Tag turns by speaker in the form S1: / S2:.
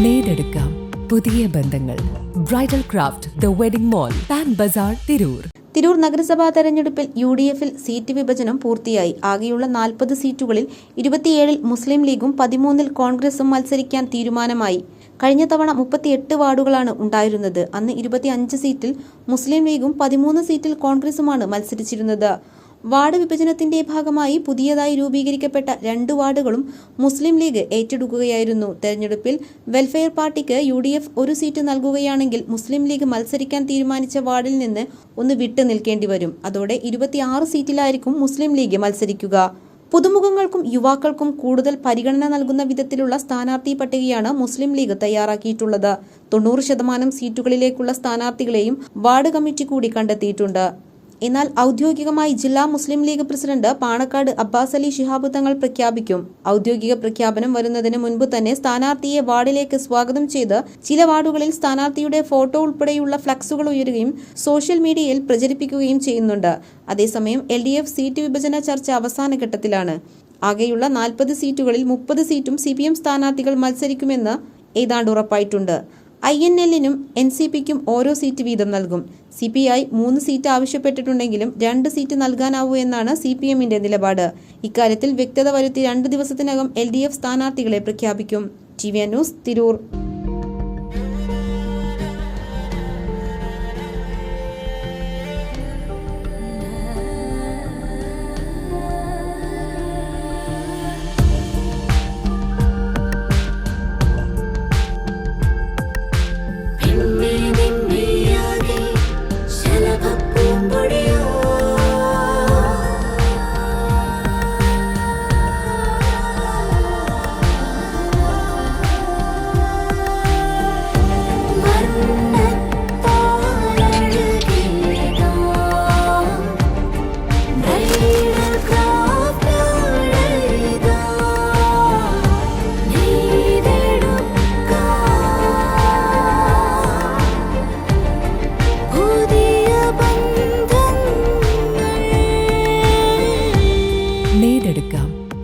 S1: നേടെടുക്കാം പുതിയ ബന്ധങ്ങൾ. Bridal craft the wedding mall Pan Bazar Tirur
S2: Tirur നഗരസഭാ തെരഞ്ഞെടുപ്പിൽ യു ഡി എഫിൽ സീറ്റ് വിഭജനം പൂർത്തിയായി. ആകെയുള്ള നാൽപ്പത് സീറ്റുകളിൽ ഇരുപത്തിയേഴിൽ മുസ്ലിം ലീഗും പതിമൂന്നിൽ കോൺഗ്രസും മത്സരിക്കാൻ തീരുമാനമായി. കഴിഞ്ഞ തവണ മുപ്പത്തിയെട്ട് വാർഡുകളാണ് ഉണ്ടായിരുന്നത്. അന്ന് ഇരുപത്തിയഞ്ച് സീറ്റിൽ മുസ്ലിം ലീഗും പതിമൂന്ന് സീറ്റിൽ കോൺഗ്രസുമാണ് മത്സരിച്ചിരുന്നത്. വാർഡ് വിഭജനത്തിന്റെ ഭാഗമായി പുതിയതായി രൂപീകരിക്കപ്പെട്ട രണ്ട് വാർഡുകളും മുസ്ലിം ലീഗ് ഏറ്റെടുക്കുകയായിരുന്നു. തെരഞ്ഞെടുപ്പിൽ വെൽഫെയർ പാർട്ടിക്ക് യു ഒരു സീറ്റ് നൽകുകയാണെങ്കിൽ മുസ്ലിം ലീഗ് മത്സരിക്കാൻ തീരുമാനിച്ച വാർഡിൽ നിന്ന് ഒന്ന് വിട്ടു നിൽക്കേണ്ടി വരും. അതോടെ ഇരുപത്തിയാറ് സീറ്റിലായിരിക്കും മുസ്ലിം ലീഗ് മത്സരിക്കുക. പുതുമുഖങ്ങൾക്കും യുവാക്കൾക്കും കൂടുതൽ പരിഗണന നൽകുന്ന വിധത്തിലുള്ള സ്ഥാനാർത്ഥി പട്ടികയാണ് മുസ്ലിം ലീഗ് തയ്യാറാക്കിയിട്ടുള്ളത്. തൊണ്ണൂറ് ശതമാനം സീറ്റുകളിലേക്കുള്ള സ്ഥാനാർത്ഥികളെയും വാർഡ് കമ്മിറ്റി കൂടി കണ്ടെത്തിയിട്ടുണ്ട്. എന്നാൽ ഔദ്യോഗികമായി ജില്ലാ മുസ്ലിം ലീഗ് പ്രസിഡന്റ് പാണക്കാട് അബ്ബാസ് അലി ശിഹാബ് തങ്ങൾ പ്രഖ്യാപിക്കും. ഔദ്യോഗിക പ്രഖ്യാപനം വരുന്നതിന് മുൻപ് തന്നെ സ്ഥാനാർത്ഥിയെ വാർഡിലേക്ക് സ്വാഗതം ചെയ്ത് ചില വാർഡുകളിൽ സ്ഥാനാർത്ഥിയുടെ ഫോട്ടോ ഉൾപ്പെടെയുള്ള ഫ്ലക്സുകൾ ഉയരുകയും സോഷ്യൽ മീഡിയയിൽ പ്രചരിപ്പിക്കുകയും ചെയ്യുന്നുണ്ട്. അതേസമയം എൽ സീറ്റ് വിഭജന ചർച്ച അവസാന ഘട്ടത്തിലാണ്. ആകെയുള്ള നാൽപ്പത് സീറ്റുകളിൽ മുപ്പത് സീറ്റും സി പി എം സ്ഥാനാർത്ഥികൾ മത്സരിക്കുമെന്ന് ഏതാണ്ട് ഉറപ്പായിട്ടുണ്ട്. ഐ എൻ എല്ലിനും എൻ സി പിക്കും ഓരോ സീറ്റ് വീതം നൽകും. സി പി ഐ മൂന്ന് സീറ്റ് ആവശ്യപ്പെട്ടിട്ടുണ്ടെങ്കിലും രണ്ട് സീറ്റ് നൽകാനാവൂ എന്നാണ് സി പി എമ്മിന്റെ നിലപാട്. ഇക്കാര്യത്തിൽ വ്യക്തത വരുത്തി രണ്ട് ദിവസത്തിനകം എൽ ഡി എഫ് സ്ഥാനാർത്ഥികളെ പ്രഖ്യാപിക്കും. T V news Tirur.